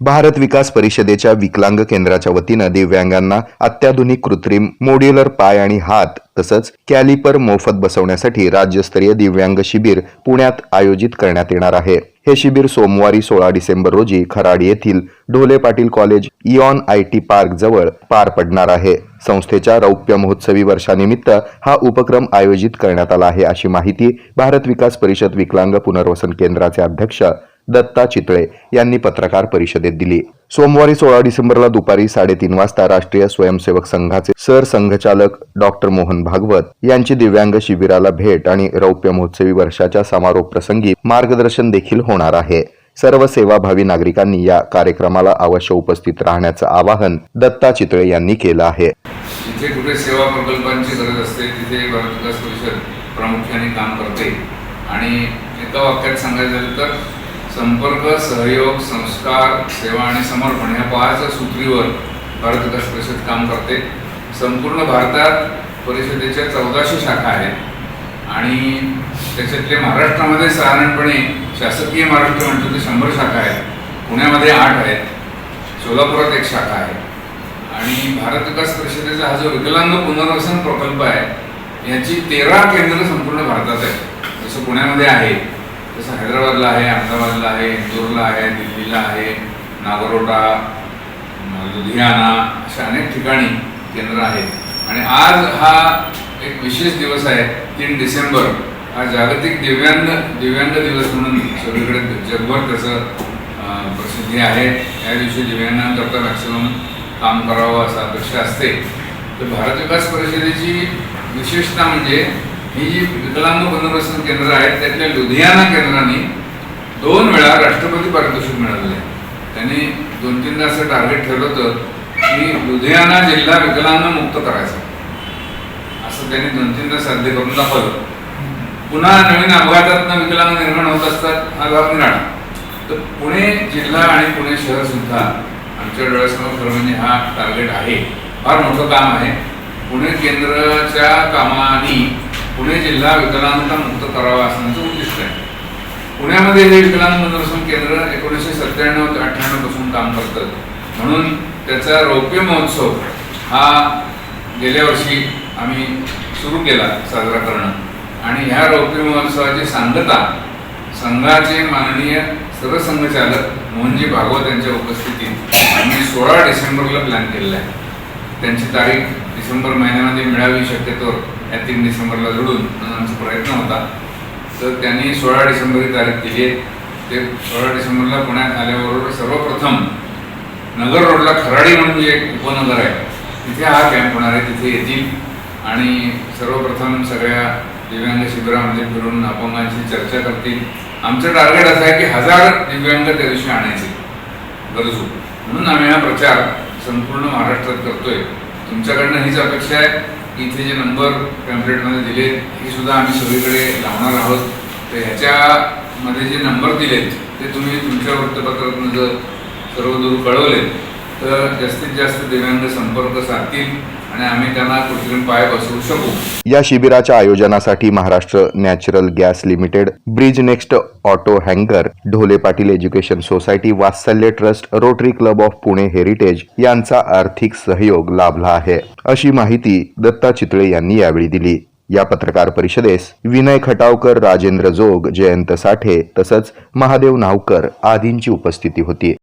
भारत विकास परिषदेच्या विकलांग केंद्राच्या वतीनं दिव्यांगांना अत्याधुनिक कृत्रिम मोड्युलर पाय आणि हात तसंच कॅलिपर मोफत बसवण्यासाठी राज्यस्तरीय दिव्यांग शिबिर पुण्यात आयोजित करण्यात येणार आहे. हे शिबिर सोमवारी सोळा डिसेंबर रोजी खराड येथील Dhole Patil college Eon I T park जवळ पार पडणार आहे. संस्थेच्या रौप्य महोत्सवी वर्षानिमित्त हा उपक्रम आयोजित करण्यात आला आहे अशी माहिती भारत विकास परिषद विकलांग पुनर्वसन केंद्राचे अध्यक्ष दत्ता चितळे यांनी पत्रकार परिषदेत दिली. सोमवारी सोळा डिसेंबरला दुपारी साडेतीन वाजता राष्ट्रीय स्वयंसेवक संघाचे सरसंघचालक डॉक्टर मोहन भागवत यांची दिव्यांग शिबिराला भेट आणि रौप्य महोत्सवी वर्षाच्या समारोप प्रसंगी मार्गदर्शन देखील होणार आहे. सर्व सेवाभावी नागरिकांनी या कार्यक्रमाला अवश्य उपस्थित राहण्याचं आवाहन दत्ता चितळे यांनी केलं आहे. जिथे कुठे सेवा प्रकल्पांची गरज असते तिथे भारत विकास परिषद प्रामुख्याने काम करते. आणि एका वाक्यात सांगायचं झालं तर संपर्क सहयोग संस्कार सेवा आणि समर्पण या पाच सूत्रीवर भारत विकास परिषद काम करते. संपूर्ण भारतात परिषदेच्या चौदाशे शाखा आहेत. आणि त्याच्यातले महाराष्ट्रामध्ये साधारणपणे शासकीय महाराष्ट्र म्हणतो ते शंभर शाखा आहेत. पुण्यामध्ये आठ आहेत. सोलापुरात एक शाखा आहे. आणि भारत विकास परिषदेचा हा जो विकलांग पुनर्वसन प्रकल्प आहे याची तेरा केंद्र संपूर्ण भारतात आहेत. जसं पुण्यामध्ये आहे जसं हैदराबादला आहे अहमदाबादला आहे इंदोरला आहे दिल्लीला आहे नागरोटा लुधियाना अशा अनेक ठिकाणी केंद्र आहेत. आणि आज हा एक विशेष दिवस आहे तीन डिसेंबर. हा जागतिक दिव्यांग दिव्यांग दिवस म्हणून सगळीकडे जगभर त्याचं प्रसिद्धी आहे. या दिवशी दिव्यांगांकरता मॅक्सिमम काम करावं असं अपेक्षा असते. तर भारत विकास परिषदेची विशेषता म्हणजे ही जी विकलांग पुनर्वसन केंद्र आहेत त्यातल्या लुधियाना केंद्राने दोन वेळा राष्ट्रपती पारितोषिक मिळालेलं आहे. त्यांनी दोन तीनदा असं टार्गेट ठेवलं होतं की लुधियाना जिल्हा विकलांग मुक्त करायचा. असं त्यांनी दोन तीनदा साध्य करून दाखवलं. पुन्हा नवीन अपघातातनं विकलांग निर्माण होत असतात हा भाग निराळा. तर पुणे जिल्हा आणि पुणे शहर सुद्धा आमच्या डोळ्यासमोर खरं म्हणजे हा टार्गेट आहे. फार मोठं काम आहे. पुणे केंद्राच्या कामाने पुणे जिल्हा विकलांगता मुक्त करावा असण्याचं उद्दिष्ट आहे. पुण्यामध्ये हे विकलांग पुनर्वसन केंद्र एकोणीसशे सत्त्याण्णव ते अठ्ठ्याण्णवपासून काम करतं. म्हणून त्याचा रौप्य महोत्सव हा गेल्या वर्षी आम्ही सुरू केला साजरा करणं. आणि ह्या रौप्य महोत्सवाची सांगता संघाचे माननीय सरसंघचालक मोहनजी भागवत यांच्या उपस्थितीत आम्ही सोळा डिसेंबरला प्लॅन केलेला आहे. त्यांची तारीख डिसेंबर महिन्यामध्ये मिळावी शक्यतो या तीन डिसेंबरला जोडून आमचा प्रयत्न होता. तर त्यांनी सोळा डिसेंबर ही तारीख दिली. आहे ते सोळा डिसेंबरला पुण्यात आल्याबरोबर सर्वप्रथम नगर रोडला खराडी म्हणून जे एक उपनगर आहे तिथे हा कॅम्प होणार आहे तिथे येतील. आणि सर्वप्रथम सगळ्या दिव्यांग शिबिरामध्ये फिरून अपंगांशी चर्चा करतील. आमचं टार्गेट असं आहे की हजार दिव्यांग त्या दिवशी आणायचे. गरजू. म्हणून आम्ही हा प्रचार संपूर्ण महाराष्ट्रात करतोय. तुमच्याकडनं हीच अपेक्षा आहे. इथे जे नंबर पॅम्पलेटमध्ये दिले हे सुद्धा आम्ही सगळीकडे लावणार आहोत. तर ह्याच्यामध्ये जे नंबर दिलेत ते तुम्ही तुमच्या वृत्तपत्रातून जर सर्वदूर कळवले तर जास्तीत जास्त दिव्यांग संपर्क साधतील आणि आम्ही त्यांना कृत्रिम पाय बसवू शकू. या शिबिराच्या आयोजनासाठी Maharashtra natural gas limited bridge next auto हँगर Dhole Patil education society Vatsalya trust rotary club of Pune heritage यांचा आर्थिक सहयोग लाभला आहे. अशी माहिती दत्ता चितळे यांनी यावेळी दिली. या पत्रकार परिषदेस विनय खटावकर राजेंद्र जोग जयंत साठे तसंच महादेव नावकर आदींची उपस्थिती होती.